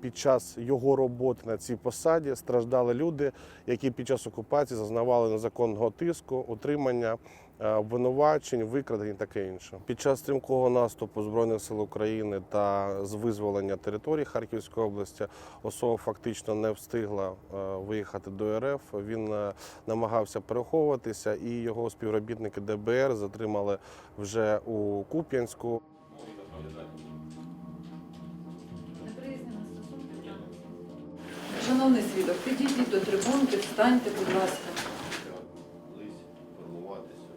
під час його роботи на цій посаді страждали люди, які під час окупації зазнавали незаконного тиску, утримання, е, обвинувачень, викрадень таке інше. Під час стрімкого наступу збройних сил України та з визволення території Харківської області особа фактично не встигла е, виїхати до РФ. Він е, намагався переховуватися, і його співробітники ДБР затримали вже у Куп'янську. Шановний свідок, підійдіть до трибунки, встаньте, будь ласка. колись формуватися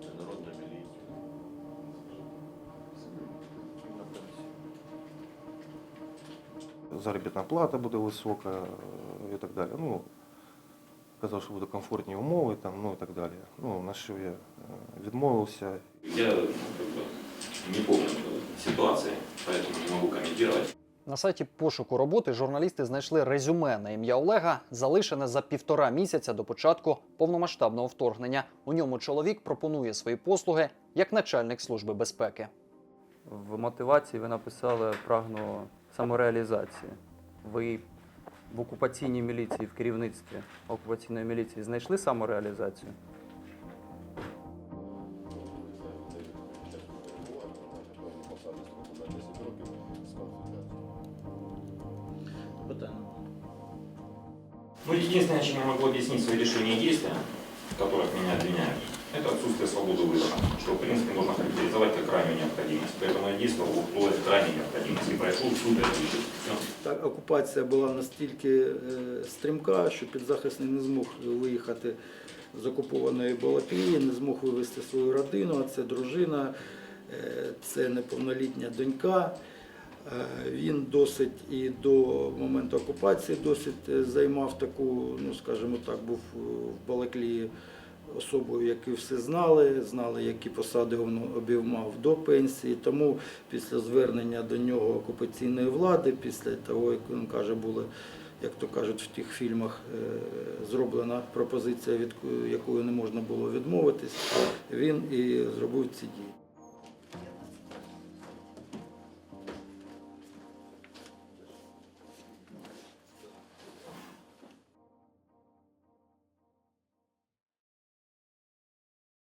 ці народна міліція. заробітна плата буде висока е, і так далі. Ну, казав, що буде комфортні умови, там, ну і так далі. Ну, на що я е, відмовився. Я ну, как бы, не помню э, ситуации, поэтому не могу комментировать. На сайті пошуку роботи журналісти знайшли резюме на ім'я Олега, залишене за півтора місяця до початку повномасштабного вторгнення. У ньому чоловік пропонує свої послуги як начальник служби безпеки. В мотивації ви написали прагну самореалізації. Ви в окупаційній міліції, в керівництві окупаційної міліції знайшли самореалізацію? Ну, единственное, чем я могу объяснить свои решения и действия, в которых меня обвиняют, это отсутствие свободы выбора, что, в принципе, можно характеризовать как крайнюю необходимость. Поэтому я действовал вплоть к крайней необходимости. И прошел в суд это решить. Все. Так, окупація була настільки е, стрімка, що підзахисний не змог виїхати з окупованої Балаклії, не змог вивезти свою родину, а це дружина, е, це неповнолітня донька. Е, Він досить і до моменту окупації досить е, займав таку, ну скажімо так, був е, в Балаклії особою, яку всі знали, знали, які посади він обіймав до пенсії. Тому після звернення до нього окупаційної влади, після того, як він каже, були, як то кажуть, в тих фільмах зроблена пропозиція, від якої не можна було відмовитись, він і зробив ці дії.